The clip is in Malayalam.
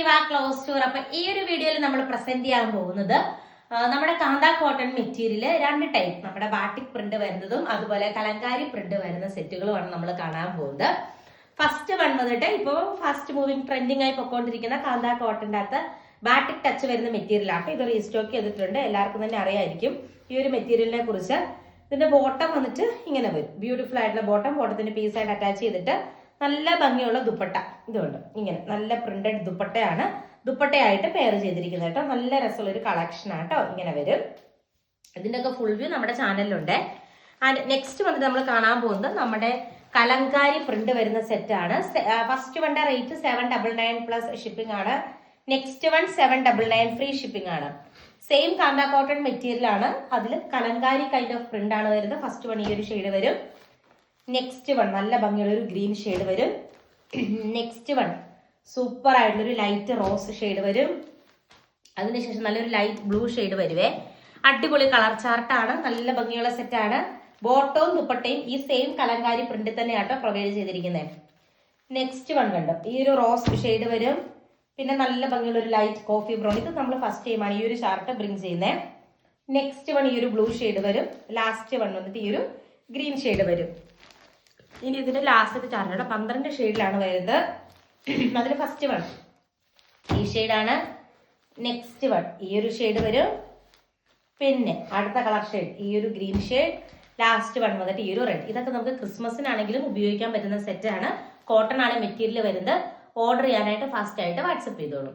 നിവ ക്ലോസ് ടൂർ അപ്പൊ ഈ ഒരു വീഡിയോയിൽ നമ്മൾ പ്രസന്റ് ചെയ്യാൻ പോകുന്നത് നമ്മുടെ കാന്ത കോട്ടൺ മെറ്റീരിയൽ രണ്ട് ടൈപ്പ് നമ്മുടെ ബാട്ടിക് പ്രിന്റ് വരുന്നതും അതുപോലെ കലങ്കാരി പ്രിന്റ് വരുന്ന സെറ്റുകളുമാണ് നമ്മൾ കാണാൻ പോകുന്നത്. ഫസ്റ്റ് വൺ വന്നിട്ട് ഇപ്പോൾ ഫസ്റ്റ് മൂവിങ് ട്രെൻഡിങ് ആയി പൊക്കോണ്ടിരിക്കുന്ന കാന്ത കോട്ടന്റെ അകത്ത് ബാട്ടിക് ടച്ച് വരുന്ന മെറ്റീരിയൽ ആണ് ഇത് റീസ്റ്റോക്ക് ചെയ്തിട്ടുണ്ട്. എല്ലാവർക്കും തന്നെ അറിയായിരിക്കും ഈ ഒരു മെറ്റീരിയലിനെ കുറിച്ച്. ഇതിന്റെ ബോട്ടം വന്നിട്ട് ഇങ്ങനെ വരും. ബ്യൂട്ടിഫുൾ ആയിട്ടുള്ള ബോട്ടം ബോട്ടത്തിന്റെ പീസായിട്ട് അറ്റാച്ച് ചെയ്തിട്ട് നല്ല ഭംഗിയുള്ള ദുപ്പട്ട. ഇതുണ്ട് ഇങ്ങനെ നല്ല പ്രിന്റഡ് ദുപ്പട്ടയാണ്. ദുപ്പട്ടയായിട്ട് പെയർ ചെയ്തിരിക്കുന്നത് കേട്ടോ. നല്ല രസമുള്ള ഒരു കളക്ഷൻ ആട്ടോ ഇങ്ങനെ വരും. ഇതിന്റെ ഒക്കെ ഫുൾ വ്യൂ നമ്മുടെ ചാനലിലുണ്ട് ആൻഡ് നെക്സ്റ്റ് വന്നിട്ട് നമ്മൾ കാണാൻ പോകുന്നത് നമ്മുടെ കലങ്കാരി പ്രിന്റ് വരുന്ന സെറ്റ് ആണ്. First one rate seven double nine plus shipping ആണ്. Next one seven double nine free shipping ആണ്. സെയിം കാന്ത കോട്ടൺ മെറ്റീരിയൽ ആണ്. അതിൽ കലങ്കാരി കൈൻഡ് ഓഫ് പ്രിന്റ് ആണ് വരുന്നത്. ഫസ്റ്റ് വൺ ഈ ഒരു ഷെയ്ഡ് വരും. നെക്സ്റ്റ് വൺ നല്ല ഭംഗിയുള്ള ഒരു ഗ്രീൻ ഷെയ്ഡ് വരും. നെക്സ്റ്റ് വൺ സൂപ്പർ ആയിട്ടുള്ള ഒരു ലൈറ്റ് റോസ് ഷെയ്ഡ് വരും. അതിനുശേഷം നല്ലൊരു ലൈറ്റ് ബ്ലൂ ഷെയ്ഡ് വരുവേ. അടിപൊളി കളർ ചാർട്ടാണ് നല്ല ഭംഗിയുള്ള സെറ്റാണ് ബോട്ടവും ദുപ്പട്ടയും ഈ സെയിം കലങ്കാരി പ്രിന്റ് തന്നെയാട്ടോ പ്രൊവൈഡ് ചെയ്തിരിക്കുന്നത് നെക്സ്റ്റ് വൺ കണ്ടു? ഈ ഒരു റോസ് ഷെയ്ഡ് വരും. പിന്നെ നല്ല ഭംഗിയുള്ള ഒരു ലൈറ്റ് കോഫി ബ്രൗൺ ഇത് നമ്മൾ ഫസ്റ്റ് ടൈമാണ് ഈ ഒരു ചാർട്ട് ബ്രിങ് ചെയ്യുന്നത് നെക്സ്റ്റ് വൺ ഈ ഒരു ബ്ലൂ ഷെയ്ഡ് വരും. ലാസ്റ്റ് വൺ വന്നിട്ട് ഈ ഒരു ഗ്രീൻ ഷെയ്ഡ് വരും. ഇനി ഇതിന്റെ ലാസ്റ്റത്തെ ചാർട്ടാണ് പന്ത്രണ്ട് ഷെയ്ഡിലാണ് വരുന്നത്. അതിൽ ഫസ്റ്റ് വൺ ഈ ഷെയ്ഡാണ് നെക്സ്റ്റ് വൺ ഈ ഒരു ഷെയ്ഡ് വരും. പിന്നെ അടുത്ത കളർ ഷെയ്ഡ് ഈ ഒരു ഗ്രീൻ ഷെയ്ഡ് ലാസ്റ്റ് വൺ വന്നിട്ട് ഈ ഒരു റെഡ് ഇതൊക്കെ നമുക്ക് ക്രിസ്മസിനാണെങ്കിലും ഉപയോഗിക്കാൻ പറ്റുന്ന സെറ്റാണ് കോട്ടൺ ആണ് മെറ്റീരിയൽ വരുന്നത്. ഓർഡർ ചെയ്യാനായിട്ട് ഫാസ്റ്റ് ആയിട്ട് വാട്സപ്പ് ചെയ്തോളൂ.